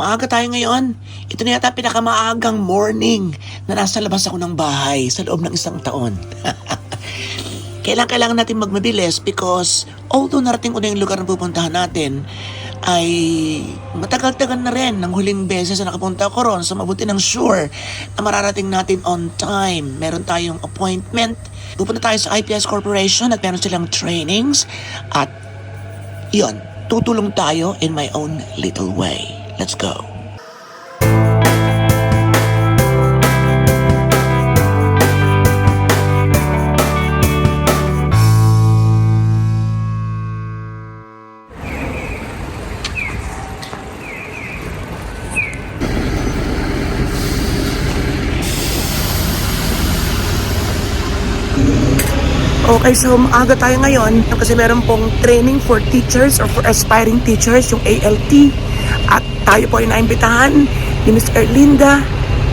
Maaga tayo ngayon. Ito na yata pinakamaagang morning na nasa labas ako ng bahay sa loob ng isang taon. kailangan kailangan natin magmabilis because although narating ko na yung lugar na pupuntahan natin, ay matagal-tagal na rin ng huling beses na nakapunta ako ron. So mabuti ng sure na mararating natin on time. Meron tayong appointment. Pupunta tayo sa IPS Corporation at meron silang trainings. At yun, tutulong tayo in my own little way. Let's go. Okay, so maaga tayo ngayon kasi meron pong training for teachers or for aspiring teachers, yung ALT. At tayo po ay naimbitahan ni Ms. Erlinda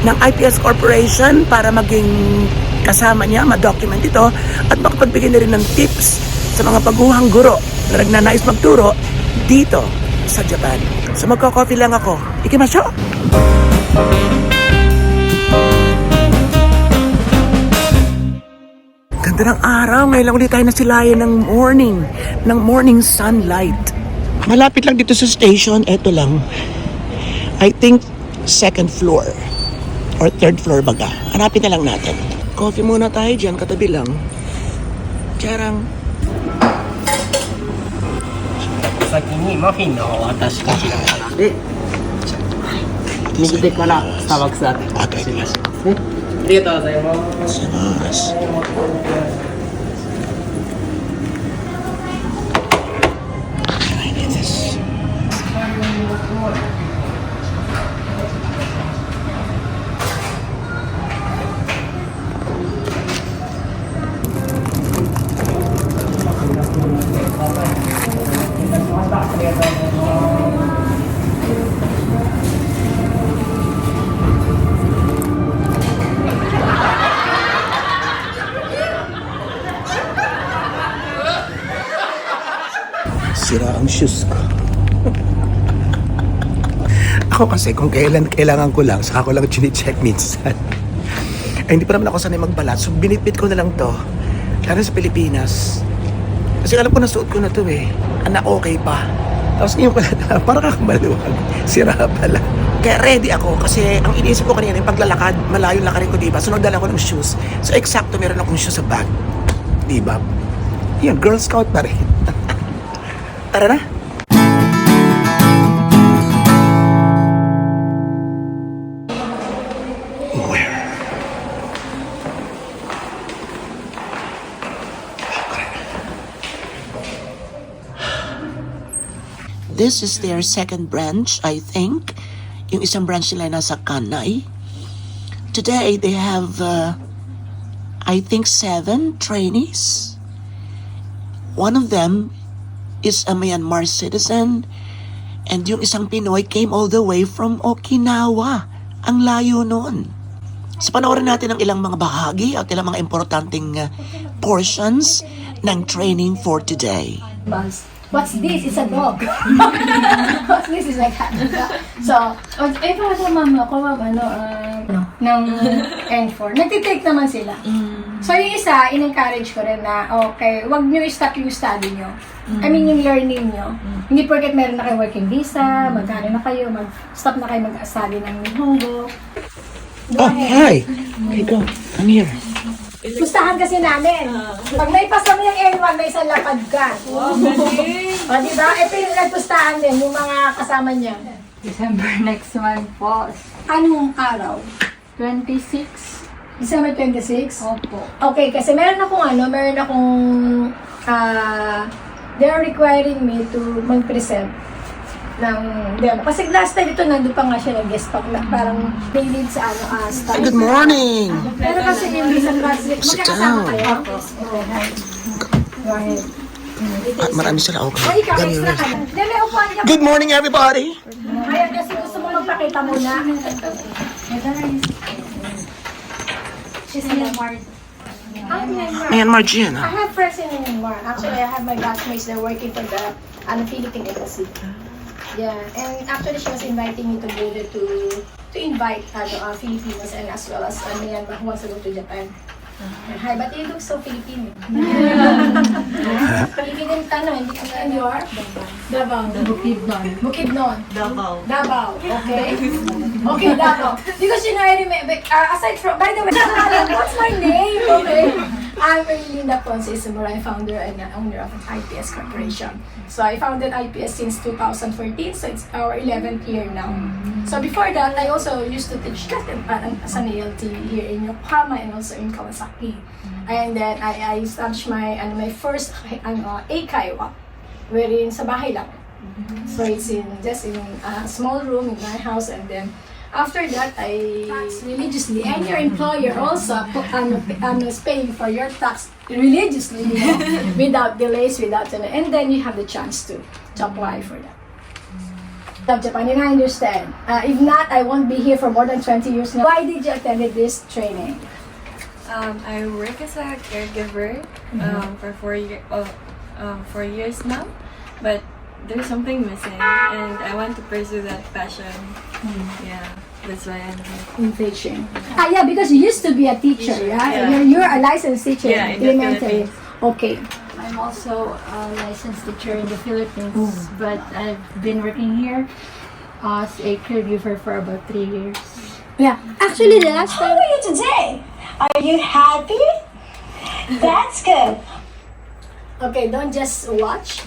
ng IPS Corporation para maging kasama niya, ma-document ito at makapagbigay na rin ng tips sa mga baguhang guro na nagnanais magturo dito sa Japan. So magko-coffee lang ako. Ikimasyo! Ganda ng araw. Ngayon lang ulit tayo nasilayan ng morning. Ng morning sunlight. Malapit lang dito sa station. Eto lang. I think second floor. Or third floor baga. Hanapin na lang natin. Coffee muna tayo dyan. Katabi lang. Charang. 先にマフィンの方を渡してきながらで右手からスターバックスあたりあとお願いしますねありがとうございます Sira ang shoes ko. ako kasi kung kailan kailangan ko lang, saka ko lang chine-check minsan. Ay, hindi pa naman ako sanay magbalat. So, binitbit ko na lang to. Lalo sa Pilipinas. Kasi alam ko na suot ko na to eh. Anak, okay pa. Tapos ngayon na, parang kakabaluwag. Sira pala. Kaya ready ako kasi ang iniisip ko kanina yung paglalakad, malayo lakarin ko, diba? So, nagdala ko ng shoes. So, eksakto meron akong shoes sa bag. Diba? Yan, Girl Scout pa rin. Tara na. Where? This is their second branch, I think. Yung isang branch nila nasa Kanay. Today, they have, uh, I think, seven trainees. One of them is a Myanmar citizen and yung isang Pinoy came all the way from Okinawa. Ang layo nun. Sa panoorin natin ang ilang mga bahagi at ilang mga importanteng uh, portions ng training for today. What's this? It's a dog. What's this? Is like So, Oh, eh, para ma'am ako, ma'am, ano, ah, ng N4, nagtitake naman sila. So, yung isa, in-encourage ko rin na, okay, wag nyo i-stop yung study nyo. I mean, yung learning nyo. Hindi porket meron na kayo working visa, magkano na kayo, mag-stop na kayo mag-study ng Nihongo. Go Oh, ahead. hi! You go. I'm here. Gustahan kasi namin. Pag may pasa mo yung N1, may isang lapad ka. o, di ba? Ito yung nagpustahan din, yung mga kasama niya. December next month po. Anong araw? 26. December 26? Opo. Okay, kasi meron akong ano, meron akong, ah, they're requiring me to mag-present ng demo. Kasi last time ito, nandun pa nga siya nag-guest pa, na parang may lead sa ano, ah, staff. Good morning! Pero kasi yung visa class, Sit magkakasama down. kayo. Go ahead. Ah, marami sila. Okay. ikaw, Dami extra rin. ka na. Hindi, may upuan ka. Good morning, everybody! Ngayon, kasi gusto mo magpakita muna. She's in Myanmar. Ah, Myanmar. Myanmar Gian, I have friends in Myanmar. Actually, I have my classmates that are working for the ano, Philippine Embassy. Yeah, and actually she was inviting me to go there to to invite ano, uh, Filipinos and as well as uh, Myanmar who wants to go to Japan. Hi, but you look so Filipino. Filipino tanong, hindi ko na you are? Davao. Bukidnon. Bukidnon. Davao. Davao, okay? Okay, Davao. Because you know, I remember, uh, aside from, by the way, what's my name? Okay. I'm Linda Ponce Samurai, founder and uh, owner of IPS Corporation. So I founded IPS since 2014, so it's our 11th year now. So before that, I also used to teach Latin parang as an ALT here in Yokohama and also in Kawasaki. And then I, I established my ano, my first ano, Eikaiwa, wherein sa bahay lang. So it's in just in a small room in my house and then after that I tax religiously and your employer also ano, ano, is paying for your tax religiously you know, without delays without and then you have the chance to to apply for that. Love Japan and I understand. Uh, if not, I won't be here for more than 20 years now. Why did you attend this training? Um, I work as a caregiver um, for four years. oh, um, four years now, but there's something missing, and I want to pursue that passion. Yeah, that's why I'm here. In teaching. Ah, yeah, because you used to be a teacher, yeah? Yeah. You're, you're a licensed teacher Yeah, in in the elementary. Okay. I'm also a licensed teacher in the Philippines, but I've been working here as a caregiver for about three years. Yeah. Actually, the last How time. are you today? Are you happy? That's good. Okay, don't just watch.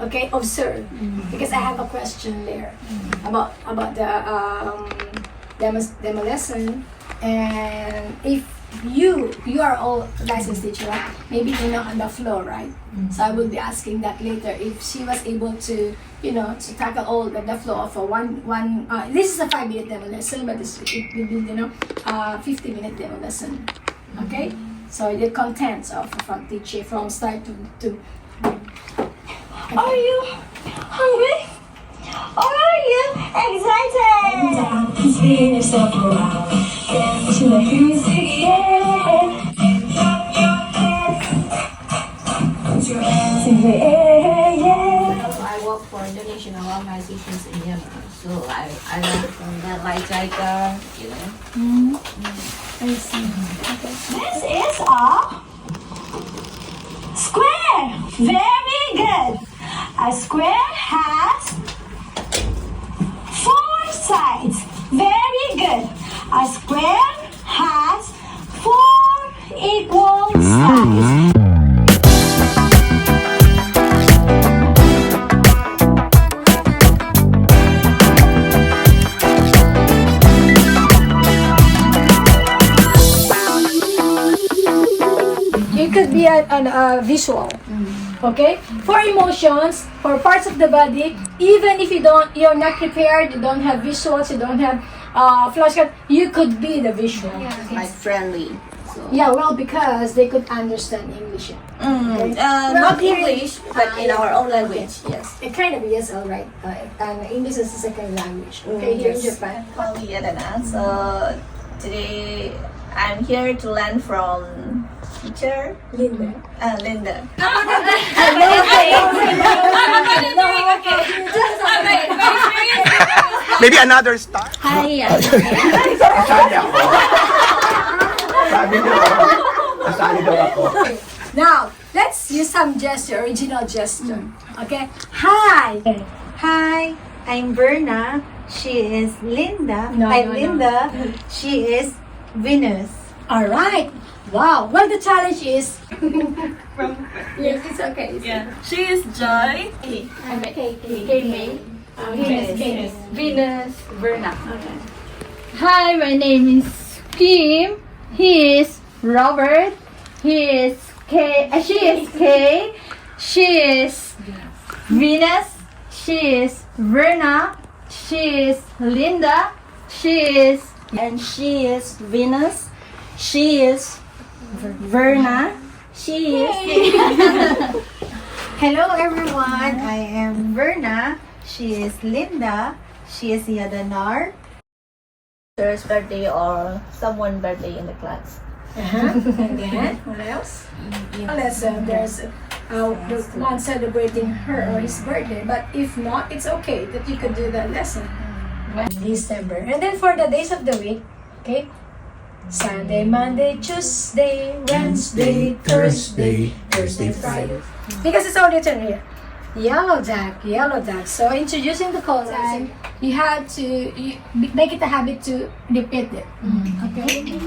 Okay, observe. Because I have a question there about about the um, demo, demo lesson. And if you you are all licensed teacher, right? Maybe you know on the floor, right? So I will be asking that later if she was able to, you know, to tackle all the, the flow of a one one. Uh, this is a five minute demo lesson, but this it will be you know, uh, fifty minute demo lesson. Okay, so the contents of from teaching from start to to Are you hungry? Or are you excited? Spin yourself around. Dance to the music, yeah. Put your hands in the air, yeah. I work for international organizations in Myanmar, so I, I learned from that like Jica, you know. Mm-hmm. This is a square. Very good. A square has four sides. Very good. A square has four equal mm-hmm. sides. It could be a, an, a visual okay for emotions for parts of the body even if you don't you're not prepared you don't have visuals you don't have uh, flashcard you could be the visual Like friendly. So. yeah well because they could understand english Mm, uh, Well, not English, but in our own language, yes. it kind of yes all right uh, and english is the second language okay here in yes. japan called Yadana. So today I'm here to learn from teacher linda uh, Linda. Maybe another star? Hi. Kasali ako. Sabi niyo, kasali daw ako. now let's use some gesture original gesture okay hi Hi, I'm Berna. She is Linda. No, I'm no, no. Linda. She is Venus. All right. Wow. Well, the challenge is. from yes, it's okay. It's Yeah, she is Joy. okay. K-May. Venus. Venus. Venus Verna. Hi, my name is Kim. He is Robert. He is K. Uh, she is K. She is Venus. She is Verna. She is Linda. She is And she is Venus. She is Verna. She is Hello, everyone. I am Verna. She is Linda. She is Yadanar. teacher's birthday or someone birthday in the class. Uh-huh. And then, what else? Lesson. There's uh, the one celebrating her or his birthday. But if not, it's okay that you could do that lesson. December. And then for the days of the week, okay? Sunday, Monday, Tuesday, Wednesday, Thursday, Thursday, Friday. Because it's all written here. Yellow duck, yellow duck. So introducing the colors, you have to you, make it a habit to repeat it. Okay?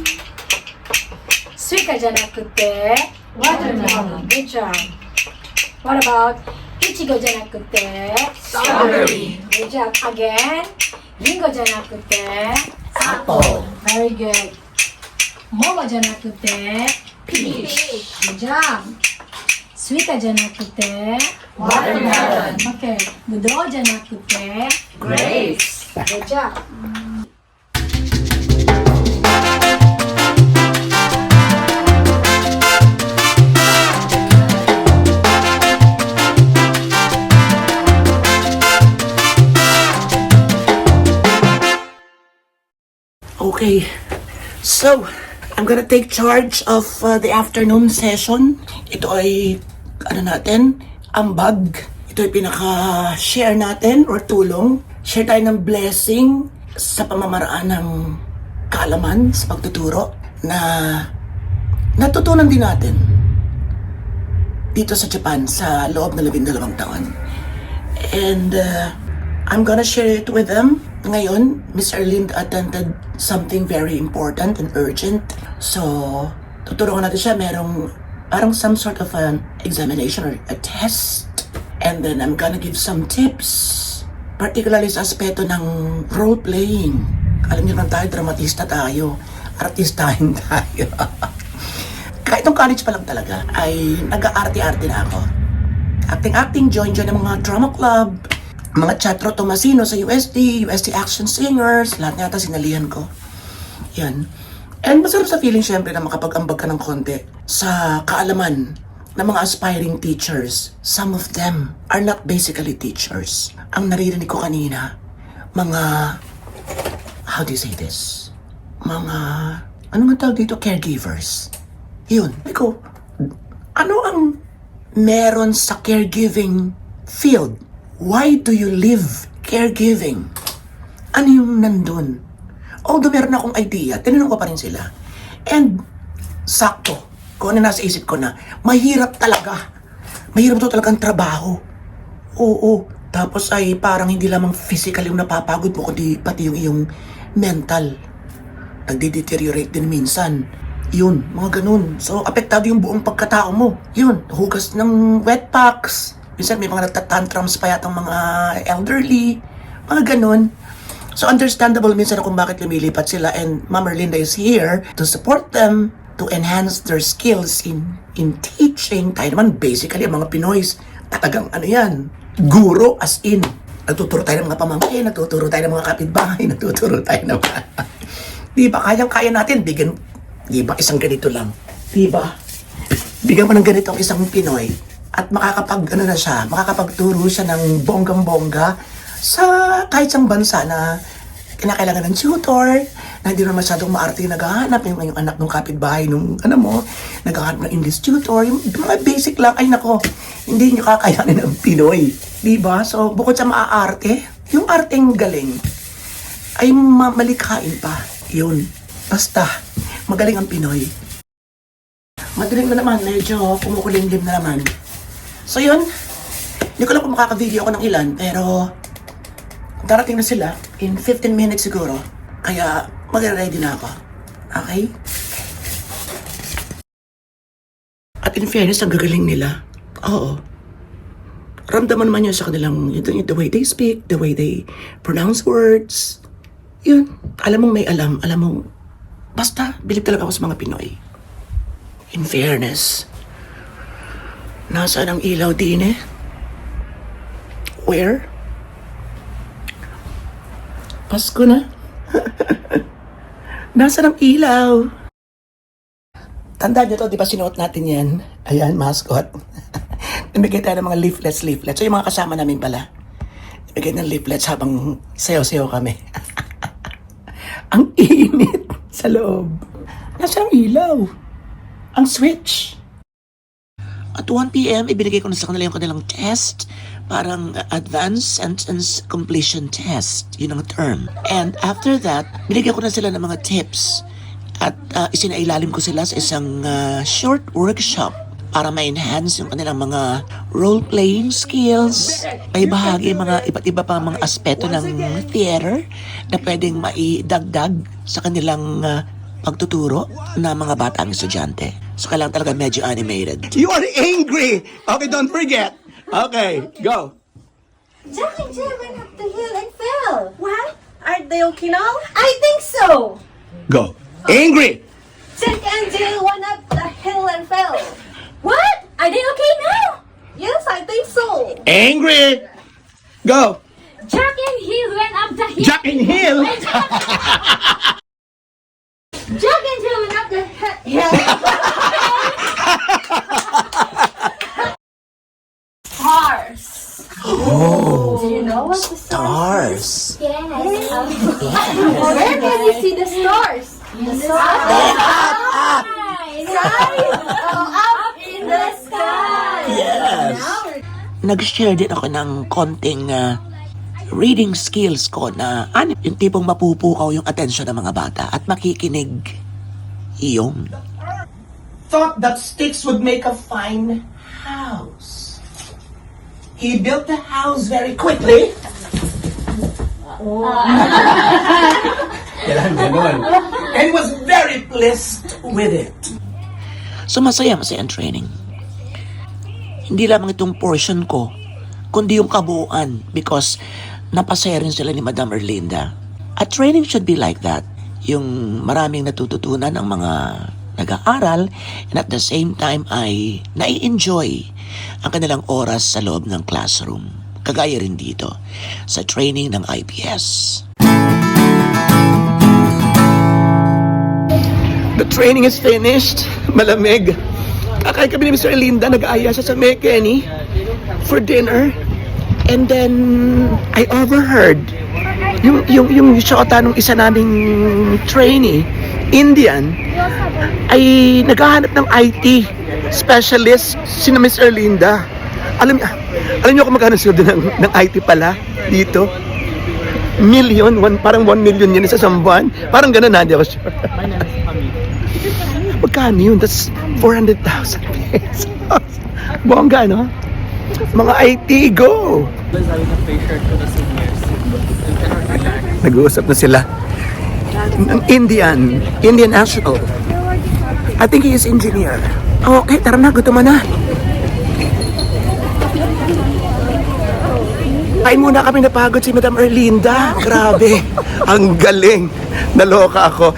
スイカじゃなくて watermelon. Good job. What about いちごじゃなくて strawberry. Good job. Again. リンゴじゃなくて apple. Very good. 桃じゃなくて peach. Good job. スイカじゃなくて watermelon. Okay. ぶどうじゃなくて grapes. Good job. Okay, so I'm gonna take charge of uh, the afternoon session. Ito ay, ano natin, ambag. Ito ay pinaka-share natin or tulong. Share tayo ng blessing sa pamamaraan ng kaalaman sa pagtuturo na natutunan din natin dito sa Japan sa loob ng labindalawang taon. And uh, I'm gonna share it with them. Ngayon, Miss Erlyn attended something very important and urgent. So, tutulungan natin siya. Merong parang some sort of an examination or a test. And then I'm gonna give some tips. Particularly sa aspeto ng role-playing. Alam niyo naman tayo, dramatista tayo. Artistahin tayo. Kahit nung college pa lang talaga, ay nag-aarte-arte na ako acting-acting, join-join ng mga drama club, mga Chatro Tomasino sa USD, USD Action Singers, lahat yata sinalihan ko. Yan. And masarap sa feeling syempre na makapag-ambag ka ng konti sa kaalaman ng mga aspiring teachers. Some of them are not basically teachers. Ang naririnig ko kanina, mga, how do you say this? Mga, ano nga tawag dito? Caregivers. Yun. Iko, ano ang meron sa caregiving field? Why do you live caregiving? Ano yung nandun? Although meron akong idea, tinanong ko pa rin sila. And, sakto, kung ano nasa isip ko na, mahirap talaga. Mahirap to talagang trabaho. Oo, tapos ay parang hindi lamang physical yung napapagod mo, kundi pati yung iyong mental nagde-deteriorate din minsan. Yun, mga ganun. So, apektado yung buong pagkatao mo. Yun, hugas ng wet packs. Minsan may mga nagtatantrums pa yatang mga elderly. Mga ganun. So, understandable minsan kung bakit lumilipat sila and Ma'am Erlinda is here to support them to enhance their skills in in teaching. Tayo naman, basically, ang mga Pinoys, talagang ano yan, guro as in. Nagtuturo tayo ng mga pamangkin, nagtuturo tayo ng mga kapitbahay, nagtuturo tayo ng. Di ba? Kayang-kaya natin. Bigyan, di ba? Isang ganito lang. Di ba? Bigyan mo ng ganito ang isang Pinoy at makakapag, ano na siya, makakapagturo siya ng bonggang-bongga sa kahit isang bansa na kinakailangan ng tutor, na hindi naman masyadong maarte yung naghahanap, yung, yung anak ng kapitbahay nung, ano mo, naghahanap ng English tutor, yung, mga basic lang, ay nako, hindi nyo kakayanin ng Pinoy. Di ba? So, bukod sa maaarte, yung arteng galing, ay ma- malikhain pa. Yun. Basta, magaling ang Pinoy. Madaling na naman, medyo kumukulimlim na naman. So yun, hindi ko lang kung makaka-video ako ng ilan, pero darating na sila in 15 minutes siguro. Kaya magre-ready na ako. Okay? At in fairness, ang gagaling nila. Oo. Ramdaman naman yun sa kanilang, the, the way they speak, the way they pronounce words. Yun. Alam mong may alam. Alam mong, basta, bilib talaga ako sa mga Pinoy. In fairness, nasaan ang ilaw din eh? Where? Pasko na. Nasaan ang ilaw? Tandaan nyo to, di ba sinuot natin yan? Ayan, mascot. Namigay tayo ng mga leaflets, leaflets. So yung mga kasama namin pala. Namigay ng leaflets habang sayo-sayo kami. ang init sa loob. Nasaan ang ilaw? Ang switch. At 1pm, ibinigay ko na sa kanila yung kanilang test. Parang Advanced Sentence Completion Test. Yun ang term. And after that, binigyan ko na sila ng mga tips. At uh, isinailalim ko sila sa isang uh, short workshop para ma-enhance yung kanilang mga role-playing skills. May bahagi mga iba't iba pa mga aspeto ng theater na pwedeng maidagdag sa kanilang uh, pagtuturo ng mga batang estudyante. So kailangan talaga medyo animated. You are angry. Okay, don't forget. Okay, go. Jack and Jill went up the hill and fell. What? Are they okay now? I think so. Go. Angry. Jack and Jill went up the hill and fell. What? Are they okay now? Yes, I think so. Angry. Go. Jack and Hill went up the hill. Jack and Hill. Jack and Jill went up the hill. Oh, Do you know what the stars. Where can you see the stars? The stars. up in the sky. Yes. Nag-share din ako ng konting uh, reading skills ko na ano, yung tipong mapupukaw yung atensyon ng mga bata at makikinig. Iyon. Thought that sticks would make a fine house. He built the house very quickly. Kailangan ganun. And was very pleased with it. So masaya, masaya ang training. Hindi lamang itong portion ko, kundi yung kabuuan because napasaya rin sila ni Madam Erlinda. A training should be like that. Yung maraming natututunan ng mga nag-aaral and at the same time ay nai-enjoy ang kanilang oras sa loob ng classroom. Kagaya rin dito sa training ng IPS. The training is finished. Malamig. Kakain kami ni Mr. Linda. Nag-aaya siya sa May Kenny for dinner. And then, I overheard yung, yung, yung shota nung isa naming trainee, Indian, ay naghahanap ng IT specialist si Miss Erlinda. Alam, alam niyo kung magkano sweldo ng, ng IT pala dito? Million, one, parang 1 million yun sa isang buwan. Parang ganun na, hindi ako sure. Magkano yun? That's 400,000 pesos. Bongga, no? Mga IT, go! Nag-uusap na sila. Indian, Indian national. I think he is engineer. Okay, tara na, gutom na. Kain muna kami napagod si Madam Erlinda. Grabe, ang galing. Naloka ako.